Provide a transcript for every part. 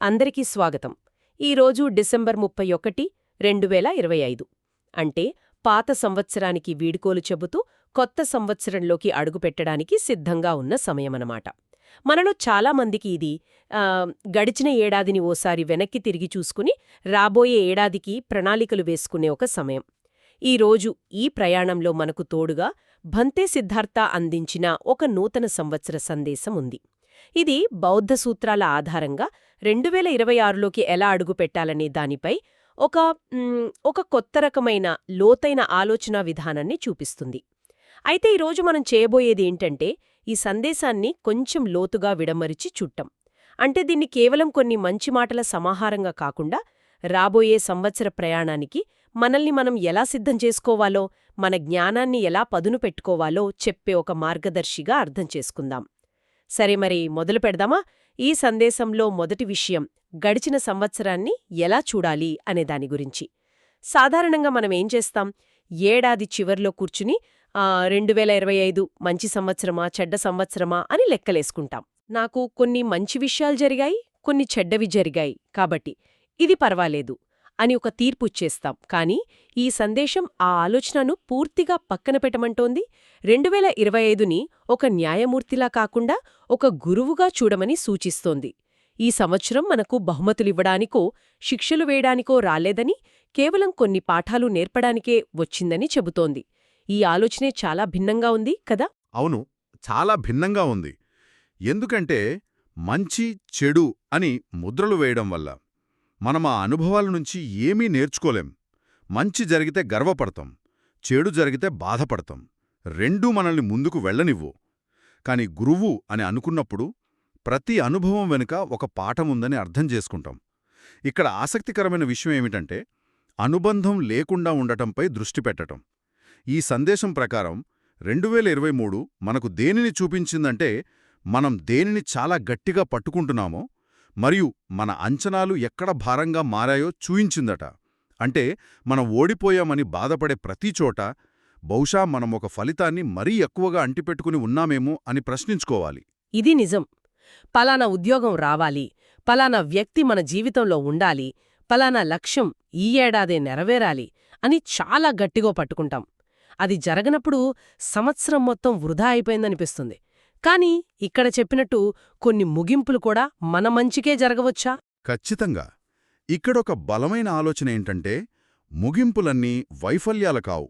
అందరికీ స్వాగతం. ఈరోజు డిసెంబర్ ముప్పై ఒకటి రెండు వేల ఇరవై ఐదు. అంటే పాత సంవత్సరానికి వీడుకోలు చెబుతూ కొత్త సంవత్సరంలోకి అడుగుపెట్టడానికి సిద్ధంగా ఉన్న సమయమనమాట. మనలో చాలామందికి ఇది గడిచిన ఏడాదిని ఓసారి వెనక్కి తిరిగి చూసుకుని రాబోయే ఏడాదికి ప్రణాళికలు వేసుకునే ఒక సమయం. ఈ రోజు ఈ ప్రయాణంలో మనకు తోడుగా భంతే సిద్ధార్థ అందించిన ఒక నూతన సంవత్సర సందేశం ఉంది. ఇది బౌద్ధ సూత్రాల ఆధారంగా రెండు వేల ఇరవై ఆరులోకి ఎలా అడుగుపెట్టాలనే దానిపై ఒక ఒక కొత్త రకమైన లోతైన ఆలోచనా విధానాన్ని చూపిస్తుంది. అయితే ఈరోజు మనం చేయబోయేది ఏంటంటే ఈ సందేశాన్ని కొంచెం లోతుగా విడమరిచి చుట్టం అంటే దీన్ని కేవలం కొన్ని మంచి మాటల సమాహారంగా కాకుండా రాబోయే సంవత్సర ప్రయాణానికి మనల్ని మనం ఎలా సిద్ధం చేసుకోవాలో మన జ్ఞానాన్ని ఎలా పదును పెట్టుకోవాలో చెప్పే ఒక మార్గదర్శిగా అర్థం చేసుకుందాం. సరే మరి మొదలు పెడదామా? ఈ సందేశంలో మొదటి విషయం గడిచిన సంవత్సరాన్ని ఎలా చూడాలి అనే దాని గురించి. సాధారణంగా మనం ఏం చేస్తాం? ఏడాది చివర్లో కూర్చుని రెండు వేల ఇరవై ఐదు మంచి సంవత్సరమా చెడ్డ సంవత్సరమా అని లెక్కలేసుకుంటాం. నాకు కొన్ని మంచి విషయాలు జరిగాయి కొన్ని చెడ్డవి జరిగాయి కాబట్టి ఇది పర్వాలేదు. అని ఒక తీర్పు ఇచ్చేస్తాం. కానీ ఈ సందేశం ఆ ఆలోచనను పూర్తిగా పక్కన పెట్టమంటోంది. రెండు వేల ఇరవై ఐదుని ఒక న్యాయమూర్తిలా కాకుండా ఒక గురువుగా చూడమని సూచిస్తోంది. ఈ సంవత్సరం మనకు బహుమతులివ్వడానికో శిక్షలు వేయడానికో రాలేదని కేవలం కొన్ని పాఠాలు నేర్పడానికే వచ్చిందని చెబుతోంది. ఈ ఆలోచనే చాలా భిన్నంగా ఉంది కదా? అవును చాలా భిన్నంగా ఉంది. ఎందుకంటే మంచి చెడు అని ముద్రలు వేయడం వల్ల. మనం ఆ అనుభవాల నుంచి ఏమీ నేర్చుకోలేం. మంచి జరిగితే గర్వపడతాం చెడు జరిగితే బాధపడతాం. రెండూ మనల్ని ముందుకు వెళ్ళనివ్వు. కాని గురువు అని అనుకున్నప్పుడు ప్రతి అనుభవం వెనుక ఒక పాఠముందని అర్థం చేసుకుంటాం. ఇక్కడ ఆసక్తికరమైన విషయం ఏమిటంటే అనుబంధం లేకుండా ఉండటంపై దృష్టి పెట్టటం. ఈ సందేశం ప్రకారం రెండు వేల ఇరవై మూడు మనకు దేనిని చూపించిందంటే మనం దేనిని చాలా గట్టిగా పట్టుకుంటున్నామో మరియు మన అంచనాలు ఎక్కడ భారంగా మారాయో చూయించిందట. అంటే మనం ఓడిపోయామని బాధపడే ప్రతి చోట బహుశా మనం ఒక ఫలితాన్ని మరీ ఎక్కువగా అంటిపెట్టుకుని ఉన్నామేమో అని ప్రశ్నించుకోవాలి. ఇది నిజం. పలానా ఉద్యోగం రావాలి పలానా వ్యక్తి మన జీవితంలో ఉండాలి పలానా లక్ష్యం ఈ ఏడాదే నెరవేరాలి అని చాలా గట్టిగా పట్టుకుంటాం. అది జరగనప్పుడు సంవత్సరం మొత్తం వృధా అయిపోయిందనిపిస్తుంది. కాని ఇక్కడ చెప్పినట్టు కొన్ని ముగింపులు కూడా మన మంచికే జరగవచ్చా? ఖచ్చితంగా. ఇక్కడొక బలమైన ఆలోచన ఏంటంటే ముగింపులన్నీ వైఫల్యాలు కావు.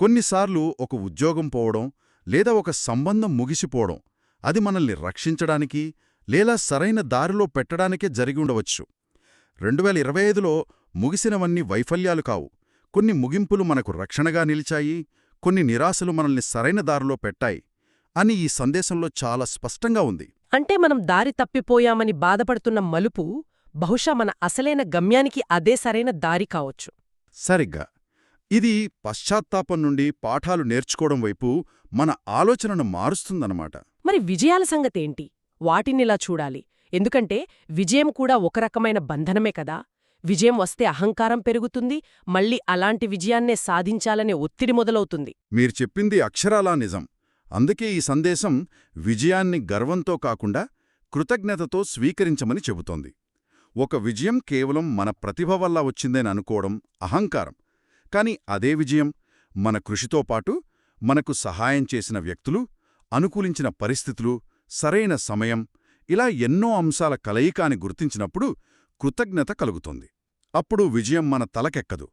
కొన్నిసార్లు ఒక ఉద్యోగం పోవడం లేదా ఒక సంబంధం ముగిసిపోవడం అది మనల్ని రక్షించడానికి లేదా సరైన దారిలో పెట్టడానికే జరిగి ఉండవచ్చు. రెండు వేల ఇరవై ఐదులో ముగిసినవన్నీ వైఫల్యాలు కావు. కొన్ని ముగింపులు మనకు రక్షణగా నిలిచాయి కొన్ని నిరాశలు మనల్ని సరైన దారిలో పెట్టాయి. అని ఈ సందేశంలో చాలా స్పష్టంగా ఉంది. అంటే మనం దారి తప్పిపోయామని బాధపడుతున్న మలుపు బహుశా మన అసలైన గమ్యానికి అదే సరైన దారి కావచ్చు. సరిగ్గా. ఇది పశ్చాత్తాపం నుండి పాఠాలు నేర్చుకోవడం వైపు మన ఆలోచనను మారుస్తుందన్నమాట. మరి విజయాల సంగతేంటి వాటినిలా చూడాలి. ఎందుకంటే విజయం కూడా ఒక రకమైన బంధనమే కదా. విజయం వస్తే అహంకారం పెరుగుతుంది మళ్ళీ అలాంటి విజయాన్నే సాధించాలనే ఒత్తిడి మొదలవుతుంది. మీరు చెప్పింది అక్షరాలా నిజం. అందుకే ఈ సందేశం విజయాన్ని గర్వంతో కాకుండా కృతజ్ఞతతో స్వీకరించమని చెబుతోంది. ఒక విజయం కేవలం మన ప్రతిభ వల్ల వచ్చిందని అనుకోవడం అహంకారం. కాని అదే విజయం మన కృషితో పాటు మనకు సహాయం చేసిన వ్యక్తులు అనుకూలించిన పరిస్థితులు సరైన సమయం ఇలా ఎన్నో అంశాల కలయిక అని గుర్తించినప్పుడు కృతజ్ఞత కలుగుతుంది. అప్పుడు విజయం మన తలకెక్కదు.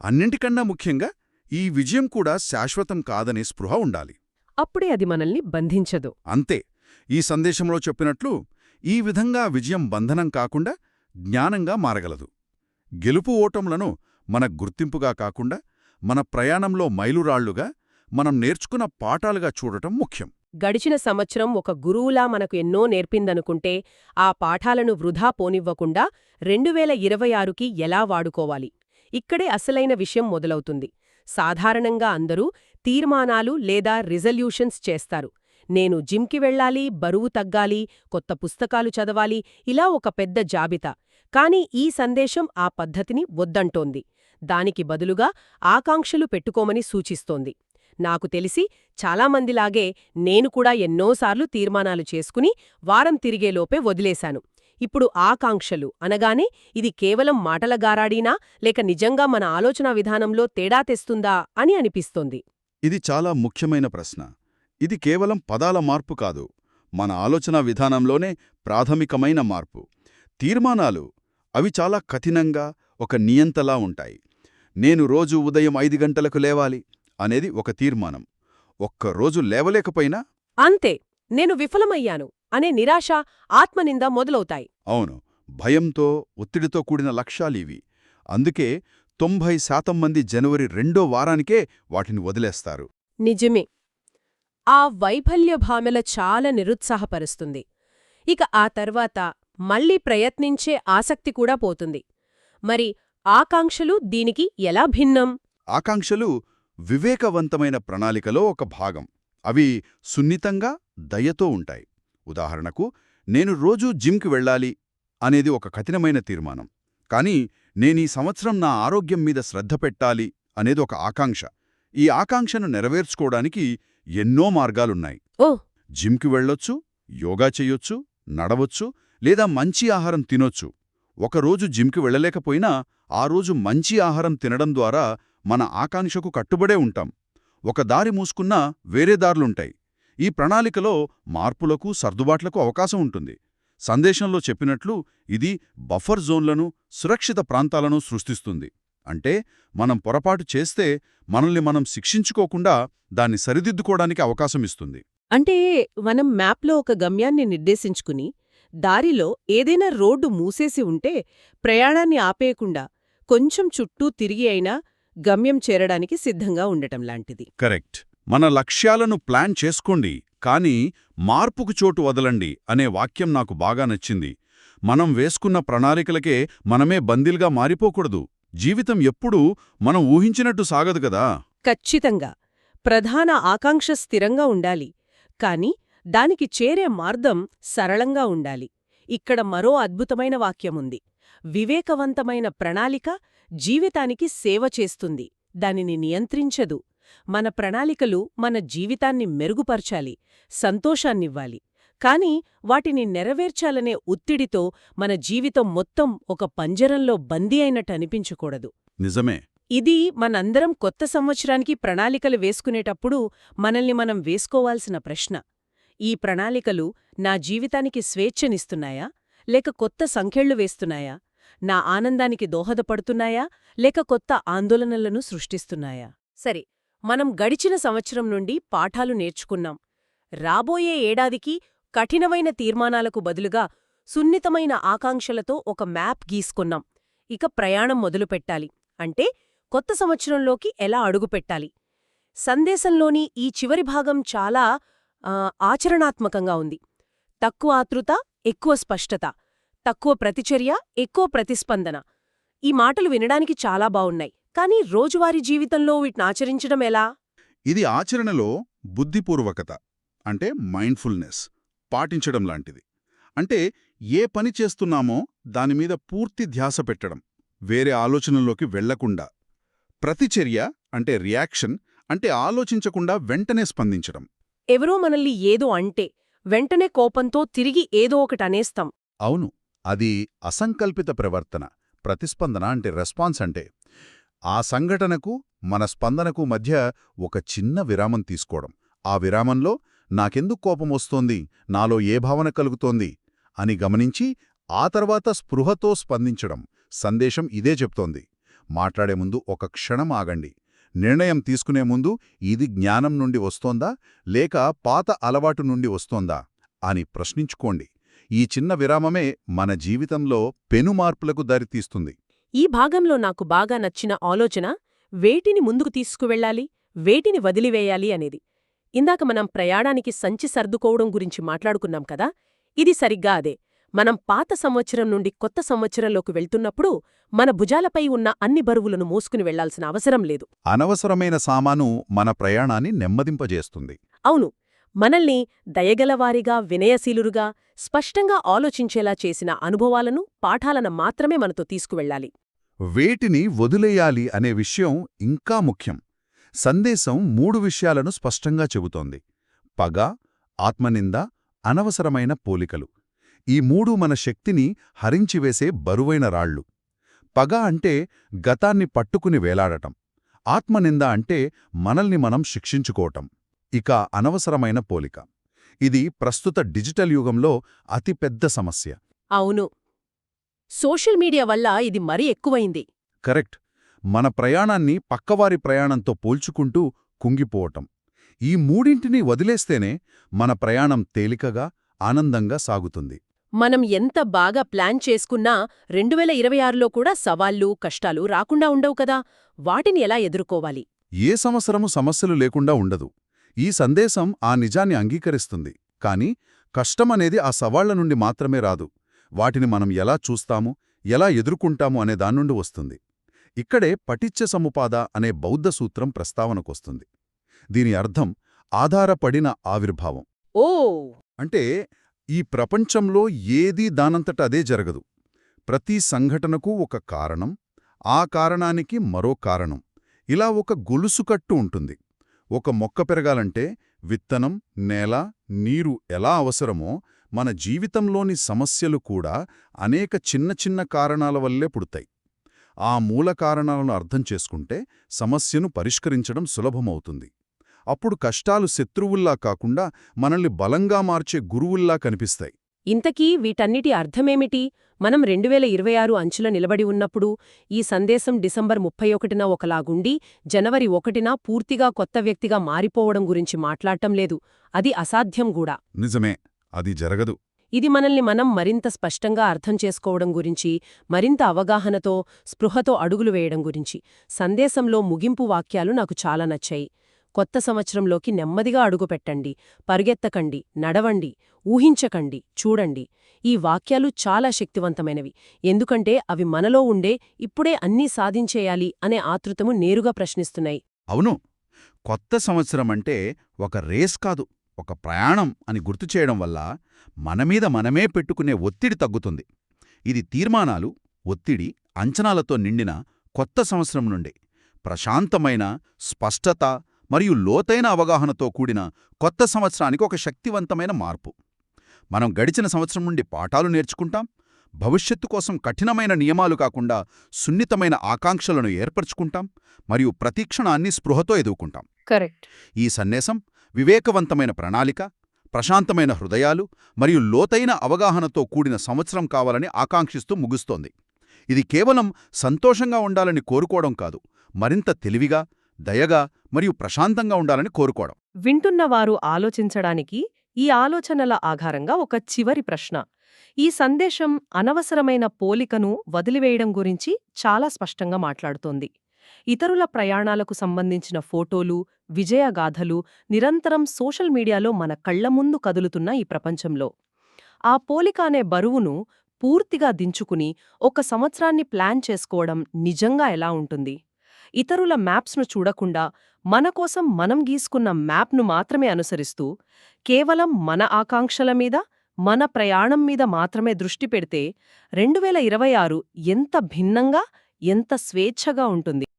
అన్నింటికన్నా ముఖ్యంగా ఈ విజయం కూడా శాశ్వతం కాదనే స్పృహ ఉండాలి. అప్పుడే అది మనల్ని బంధించదు. అంతే. ఈ సందేశంలో చెప్పినట్లు ఈ విధంగా విజయం బంధనం కాకుండా జ్ఞానంగా మారగలదు. గెలుపు ఓటములను మన గుర్తింపుగా కాకుండా మన ప్రయాణంలో మైలురాళ్ళుగా మనం నేర్చుకున్న పాఠాలుగా చూడటం ముఖ్యం. గడిచిన సంవత్సరం ఒక గురువులా మనకు ఎన్నో నేర్పిందనుకుంటే ఆ పాఠాలను వృధా పోనివ్వకుండా రెండు వేల ఇరవై ఆరుకి ఎలా వాడుకోవాలి? ఇక్కడే అసలైన విషయం మొదలవుతుంది. సాధారణంగా అందరూ తీర్మానాలు లేదా రిజల్యూషన్స్ చేస్తారు. నేను జిమ్కి వెళ్ళాలి బరువు తగ్గాలి కొత్త పుస్తకాలు చదవాలి ఇలా ఒక పెద్ద జాబితా. కాని ఈ సందేశం ఆ పద్ధతిని వద్దంటోంది. దానికి బదులుగా ఆకాంక్షలు పెట్టుకోమని సూచిస్తోంది. నాకు తెలిసి చాలామందిలాగే నేను కూడా ఎన్నోసార్లు తీర్మానాలు చేసుకుని వారం తిరిగేలోపే వదిలేశాను. ఇప్పుడు ఆకాంక్షలు అనగానే ఇది కేవలం మాటల గారాడీనా లేక నిజంగా మన ఆలోచనా విధానంలో తేడా తెస్తుందా అని అనిపిస్తోంది. ఇది చాలా ముఖ్యమైన ప్రశ్న. ఇది కేవలం పదాల మార్పు కాదు మన ఆలోచన విధానంలోనే ప్రాథమికమైన మార్పు. తీర్మానాలు అవి చాలా కఠినంగా ఒక నియంతలా ఉంటాయి. నేను రోజు ఉదయం ఐదు గంటలకు లేవాలి అనేది ఒక తీర్మానం. ఒక్కరోజు లేవలేకపోయినా? అంతే నేను విఫలమయ్యాను అనే నిరాశ ఆత్మనింద మొదలవుతాయి. అవును భయంతో ఒత్తిడితో కూడిన లక్ష్యాలివి అందుకే తొంభై శాతం మంది జనవరి రెండో వారానికే వాటిని వదిలేస్తారు. నిజమే. ఆ వైఫల్య భామెల చాలా నిరుత్సాహపరుస్తుంది. ఇక ఆ తర్వాత మళ్ళీ ప్రయత్నించే ఆసక్తి కూడా పోతుంది. మరి ఆకాంక్షలు దీనికి ఎలా భిన్నం? ఆకాంక్షలు వివేకవంతమైన ప్రణాళికలో ఒక భాగం. అవి సున్నితంగా దయతో ఉంటాయి. ఉదాహరణకు నేను రోజూ జిమ్కి వెళ్ళాలి అనేది ఒక కఠినమైన తీర్మానం. కానీ నేనీ సంవత్సరం నా ఆరోగ్యం మీద శ్రద్ధ పెట్టాలి అనేది ఒక ఆకాంక్ష. ఈ ఆకాంక్షను నెరవేర్చుకోవడానికి ఎన్నో మార్గాలున్నాయి. ఓ! జిమ్కి వెళ్ళొచ్చు యోగా చెయ్యొచ్చు నడవచ్చు లేదా మంచి ఆహారం తినొచ్చు. ఒకరోజు జిమ్కి వెళ్ళలేకపోయినా ఆ రోజు మంచి ఆహారం తినడం ద్వారా మన ఆకాంక్షకు కట్టుబడే ఉంటాం. ఒక దారి మూసుకున్నా వేరే దారులుంటాయి. ఈ ప్రణాళికలో మార్పులకు సర్దుబాట్లకు అవకాశం ఉంటుంది. సందేశంలో చెప్పినట్లు ఇది బఫర్ జోన్లను సురక్షిత ప్రాంతాలను సృష్టిస్తుంది. అంటే మనం పొరపాటు చేస్తే మనల్ని మనం శిక్షించుకోకుండా దాన్ని సరిదిద్దుకోవడానికి అవకాశం ఇస్తుంది. అంటే మనం మ్యాప్లో ఒక గమ్యాన్ని నిర్దేశించుకుని దారిలో ఏదైనా రోడ్డు మూసేసి ఉంటే ప్రయాణాన్ని ఆపేయకుండా కొంచెం చుట్టూ తిరిగి అయినా గమ్యం చేరడానికి సిద్ధంగా ఉండటం లాంటిది. కరెక్ట్. మన లక్ష్యాలను ప్లాన్ చేసుకోండి. కానీ మార్పుకు చోటు వదలండి అనే వాక్యం నాకు బాగా నచ్చింది. మనం వేసుకున్న ప్రణాళికలకే మనమే బందీలుగా మారిపోకూడదు. జీవితం ఎప్పుడూ మనం ఊహించినట్టు సాగదు కదా. ఖచ్చితంగా. ప్రధాన ఆకాంక్ష స్థిరంగా ఉండాలి. కాని దానికి చేరే మార్గం సరళంగా ఉండాలి. ఇక్కడ మరో అద్భుతమైన వాక్యముంది. వివేకవంతమైన ప్రణాళిక జీవితానికి సేవ చేస్తుంది. దానిని నియంత్రించదు. మన ప్రణాళికలు మన జీవితాన్ని మెరుగుపరచాలి సంతోషాన్నివ్వాలి. కాని వాటిని నెరవేర్చాలనే ఒత్తిడితో మన జీవితం మొత్తం ఒక పంజరంలో బందీ అయినట్టు అనిపించకూడదు. నిజమే. ఇది మనందరం కొత్త సంవత్సరానికి ప్రణాళికలు వేసుకునేటప్పుడు మనల్ని మనం వేసుకోవాల్సిన ప్రశ్న. ఈ ప్రణాళికలు నా జీవితానికి స్వేచ్ఛనిస్తున్నాయా? లేక కొత్త సంఖ్యళ్ళు వేస్తున్నాయా? నా ఆనందానికి దోహదపడుతున్నాయా? లేక కొత్త ఆందోళనలను సృష్టిస్తున్నాయా? సరే మనం గడిచిన సంవత్సరం నుండి పాఠాలు నేర్చుకున్నాం. రాబోయే ఏడాదికి కఠినమైన తీర్మానాలకు బదులుగా సున్నితమైన ఆకాంక్షలతో ఒక మ్యాప్ గీసుకున్నాం. ఇక ప్రయాణం మొదలుపెట్టాలి. అంటే కొత్త సంవత్సరంలోకి ఎలా అడుగుపెట్టాలి? సందేశంలోని ఈ చివరి భాగం చాలా ఆచరణాత్మకంగా ఉంది. తక్కువ ఆతృత ఎక్కువ స్పష్టత. తక్కువ ప్రతిచర్య ఎక్కువ ప్రతిస్పందన. ఈ మాటలు వినడానికి చాలా బావున్నాయి. కానీ రోజువారీ జీవితంలో వీటిని ఆచరించడం ఎలా? ఇది ఆచరణలో బుద్ధిపూర్వకత అంటే మైండ్ఫుల్నెస్ పాటించడం లాంటిది. అంటే ఏ పని చేస్తున్నామో దానిమీద పూర్తి ధ్యాస పెట్టడం వేరే ఆలోచనలోకి వెళ్ళకుండా. ప్రతిచర్య అంటే రియాక్షన్ అంటే ఆలోచించకుండా వెంటనే స్పందించడం. ఎవరో మనల్ని ఏదో అంటే వెంటనే కోపంతో తిరిగి ఏదో ఒకటి అనేస్తాం. అవును అది అసంకల్పిత ప్రవర్తన ప్రతిస్పందన అంటే రెస్పాన్స్ అంటే. ఆ సంఘటనకు మన స్పందనకు మధ్య ఒక చిన్న విరామం తీసుకోవడం. ఆ విరామంలో నాకెందుకు కోపం వస్తోంది? నాలో ఏ భావన కలుగుతోంది? అని గమనించి ఆ తర్వాత స్పృహతో స్పందించడం. సందేశం ఇదే చెప్తోంది. మాట్లాడే ముందు ఒక క్షణం ఆగండి. నిర్ణయం తీసుకునే ముందు ఇది జ్ఞానం నుండి వస్తోందా? లేక పాత అలవాటు నుండి వస్తోందా? అని ప్రశ్నించుకోండి. ఈ చిన్న విరామమే మన జీవితంలో పెనుమార్పులకు దారితీస్తుంది. ఈ భాగంలో నాకు బాగా నచ్చిన ఆలోచన వేటిని ముందుకు తీసుకువెళ్ళాలి వేటిని వదిలివేయాలి అనేది. ఇందాక మనం ప్రయాణానికి సంచి సర్దుకోవడం గురించి మాట్లాడుకున్నాం కదా ఇది సరిగ్గా అదే. మనం పాత సంవత్సరం నుండి కొత్త సంవత్సరంలోకి వెళ్తున్నప్పుడు మన భుజాలపై ఉన్న అన్ని బరువులను మోసుకుని వెళ్ళాల్సిన అవసరం లేదు. అనవసరమైన సామాను మన ప్రయాణాన్ని నెమ్మదింపజేస్తుంది. అవును మనల్ని దయగలవారిగా వినయశీలురుగా స్పష్టంగా ఆలోచించేలా చేసిన అనుభవాలను పాఠాలను మాత్రమే మనతో తీసుకువెళ్ళాలి. వేటిని వదిలేయాలి అనే విషయం ఇంకా ముఖ్యం. సందేశం మూడు విషయాలను స్పష్టంగా చెబుతోంది. పగ ఆత్మనింద అనవసరమైన పోలికలు. ఈ మూడు మన శక్తిని హరించివేసే బరువైన రాళ్ళు. పగ అంటే గతాన్ని పట్టుకుని వేలాడటం. ఆత్మనింద అంటే మనల్ని మనం శిక్షించుకోవటం. ఇక అనవసరమైన పోలిక. ఇది ప్రస్తుత డిజిటల్ యుగంలో అతిపెద్ద సమస్య. అవును. సోషల్ మీడియా వల్ల ఇది మరీ ఎక్కువైంది. కరెక్ట్. మన ప్రయాణాన్ని పక్కవారి ప్రయాణంతో పోల్చుకుంటూ కుంగిపోవటం. ఈ మూడింటిని వదిలేస్తేనే మన ప్రయాణం తేలికగా ఆనందంగా సాగుతుంది. మనం ఎంత బాగా ప్లాన్ చేసుకున్నా రెండు వేల ఇరవై ఆరులో కూడా సవాళ్ళు కష్టాలు రాకుండా ఉండవు కదా! వాటిని ఎలా ఎదుర్కోవాలి? ఏ సంవత్సరము సమస్యలు లేకుండా ఉండదు. ఈ సందేశం ఆ నిజాన్ని అంగీకరిస్తుంది. కాని కష్టమనేది ఆ సవాళ్ళ నుండి మాత్రమే రాదు. వాటిని మనం ఎలా చూస్తాము ఎలా ఎదుర్కొంటాము అనే దాన్నుండి వస్తుంది. ఇక్కడే పటిచ్చ సముపాద అనే బౌద్ధ సూత్రం ప్రస్తావనకొస్తుంది. దీని అర్థం ఆధారపడిన ఆవిర్భావం. ఓ! అంటే ఈ ప్రపంచంలో ఏదీ దానంతట అదే జరగదు. ప్రతి సంఘటనకు ఒక కారణం ఆ కారణానికి మరో కారణం. ఇలా ఒక గొలుసుకట్టు ఉంటుంది. ఒక మొక్క పెరగాలంటే విత్తనం నేల నీరు ఎలా అవసరమో మన జీవితంలోని సమస్యలు కూడా అనేక చిన్న చిన్న కారణాల వల్లే పుడతాయి. ఆ మూల కారణాలను అర్థం చేసుకుంటే సమస్యను పరిష్కరించడం సులభమవుతుంది. అప్పుడు కష్టాలు శత్రువుల్లా కాకుండా మనల్ని బలంగా మార్చే గురువుల్లా కనిపిస్తాయి. ఇంతకీ వీటన్నిటి అర్థమేమిటి? మనం రెండు వేల ఇరవై ఆరు అంచుల నిలబడి ఉన్నప్పుడు ఈ సందేశం డిసెంబర్ ముప్పై ఒకటిన ఒకలాగుండి జనవరి ఒకటిన పూర్తిగా కొత్త వ్యక్తిగా మారిపోవడం గురించి మాట్లాడటం లేదు. అది అసాధ్యం కూడా నిజమే. అది జరగదు. ఇది మనల్ని మనం మరింత స్పష్టంగా అర్థం చేసుకోవడం గురించి మరింత అవగాహనతో స్పృహతో అడుగులు వేయడం గురించి సందేశంలో ముగింపు వాక్యాలు నాకు చాలా నచ్చాయి. కొత్త సంవత్సరంలోకి నెమ్మదిగా అడుగుపెట్టండి. పరుగెత్తకండి. నడవండి. ఊహించకండి. చూడండి. ఈ వాక్యాలు చాలా శక్తివంతమైనవి. ఎందుకంటే అవి మనలో ఉండే ఇప్పుడే అన్నీ సాధించేయాలి అనే ఆతృతము నేరుగా ప్రశ్నిస్తున్నాయి. అవును. కొత్త సంవత్సరమంటే ఒక రేస్ కాదు ఒక ప్రయాణం అని గుర్తు చేయడం వల్ల మనమీద మనమే పెట్టుకునే ఒత్తిడి తగ్గుతుంది. ఇది తీర్మానాలు ఒత్తిడి అంచనాలతో నిండిన కొత్త సంవత్సరం నుండి. ప్రశాంతమైన స్పష్టత మరియు లోతైన అవగాహనతో కూడిన కొత్త సంవత్సరానికి ఒక శక్తివంతమైన మార్పు. మనం గడిచిన సంవత్సరం నుండి పాఠాలు నేర్చుకుంటాం భవిష్యత్తు కోసం కఠినమైన నియమాలు కాకుండా సున్నితమైన ఆకాంక్షలను ఏర్పరచుకుంటాం మరియు ప్రతీక్షణాన్ని స్పృహతో ఎదుర్కొంటాం. కరెక్ట్. ఈ సందేశం వివేకవంతమైన ప్రణాళిక ప్రశాంతమైన హృదయాలు మరియు లోతైన అవగాహనతో కూడిన సంవత్సరం కావాలని ఆకాంక్షిస్తూ ముగుస్తోంది. ఇది కేవలం సంతోషంగా ఉండాలని కోరుకోవడం కాదు మరింత తెలివిగా దయగా మరియు ప్రశాంతంగా ఉండాలని కోరుకోవడం. వింటున్నవారు ఆలోచించడానికి ఈ ఆలోచనల ఆధారంగా ఒక చివరి ప్రశ్న. ఈ సందేశం అనవసరమైన పోలికను వదిలివేయడం గురించి చాలా స్పష్టంగా మాట్లాడుతోంది. ఇతరుల ప్రయాణాలకు సంబంధించిన ఫోటోలు విజయగాథలు నిరంతరం సోషల్ మీడియాలో మన కళ్ళ ముందు కదులుతున్న ఈ ప్రపంచంలో. ఆ పోలిక అనే బరువును పూర్తిగా దించుకుని ఒక సంవత్సరాన్ని ప్లాన్ చేసుకోవడం నిజంగా ఎలా ఉంటుంది? ఇతరుల మ్యాప్స్ను చూడకుండా మన కోసం మనం గీసుకున్న మ్యాప్ను మాత్రమే అనుసరిస్తూ కేవలం మన ఆకాంక్షల మీద మన ప్రయాణం మీద మాత్రమే దృష్టి పెడితే రెండువేల ఇరవై ఆరు ఎంత భిన్నంగా ఎంత స్వేచ్ఛగా ఉంటుంది.